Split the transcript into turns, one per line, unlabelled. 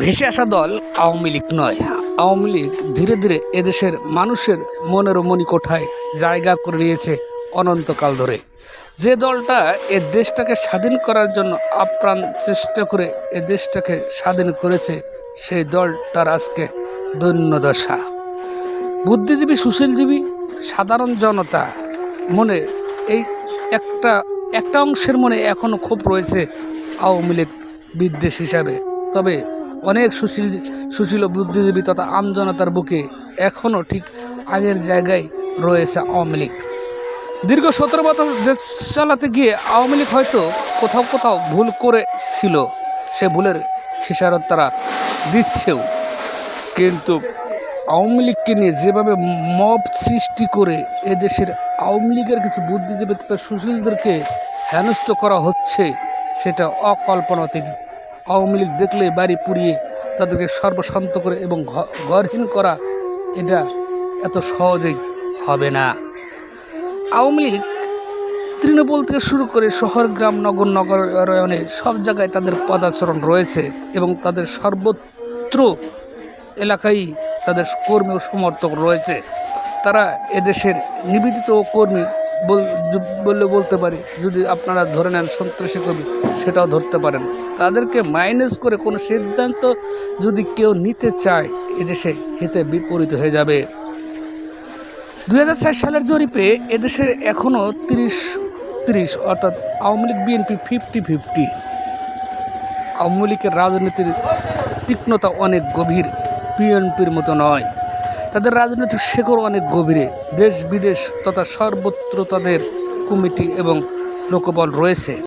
ভেসে আসা দল আওয়ামী লীগ নয়। আওয়ামী লীগ ধীরে ধীরে এদেশের মানুষের মনের মণিকোঠায় জায়গা করে নিয়েছে অনন্তকাল ধরে। যে দলটা এ দেশটাকে স্বাধীন করার জন্য আপ্রাণ চেষ্টা করে এ দেশটাকে স্বাধীন করেছে, সেই দলটার আজকে দৈন্যদশা বুদ্ধিজীবী, সুশীলজীবী, সাধারণ জনতা মনে এই একটা একটা অংশের মনে এখনও ক্ষোভ রয়েছে আওয়ামী লীগ বিদ্বেষ হিসাবে। তবে অনেক সুশীল সুশীল বুদ্ধিজীবী তথা আমজনতার বুকে এখনও ঠিক আগের জায়গায় রয়েছে আওয়ামী লীগ। দীর্ঘ সতেরো বছর চালাতে গিয়ে আওয়ামী লীগ হয়তো কোথাও কোথাও ভুল করেছিল, সে ভুলের খেসারত তারা দিচ্ছেও। কিন্তু আওয়ামী লীগকে নিয়ে যেভাবে মব সৃষ্টি করে এদেশের আওয়ামী লীগের কিছু বুদ্ধিজীবী তথা সুশীলদেরকে হেনস্থ করা হচ্ছে, সেটা অকল্পনাতীত। আওয়ামী লীগ দেখলে বাড়ি পুড়িয়ে তাদেরকে সর্বশান্ত করে এবং ঘরহীন করা এটা এত সহজেই হবে না। আওয়ামী লীগ তৃণমূল থেকে শুরু করে শহর, গ্রাম, নগর, নগরায়নে সব জায়গায় তাদের পদাচরণ রয়েছে এবং তাদের সর্বত্র এলাকায় তাদের কর্মী ও সমর্থক রয়েছে। তারা এদেশের নিবেদিত কর্মী বললে বলতে পারি। যদি আপনারা ধরে নেন সন্ত্রাসী কবি, সেটাও ধরতে পারেন। তাদেরকে মাইনাস করে কোনো সিদ্ধান্ত যদি কেউ নিতে চায় এদেশে হিতে বিপরীত হয়ে যাবে। দু হাজার চার সালের জরিপে এদেশে এখনও তিরিশ তিরিশ, অর্থাৎ Awami League, BNP fifty fifty Awami লীগের রাজনীতির তীক্ষ্ণতা অনেক গভীর বিএনপির মতো নয়। তাদের রাজনৈতিক শেকড় অনেক গভীরে। দেশ বিদেশ তথা সর্বত্র তাদের কমিটি এবং লোকবল রয়েছে।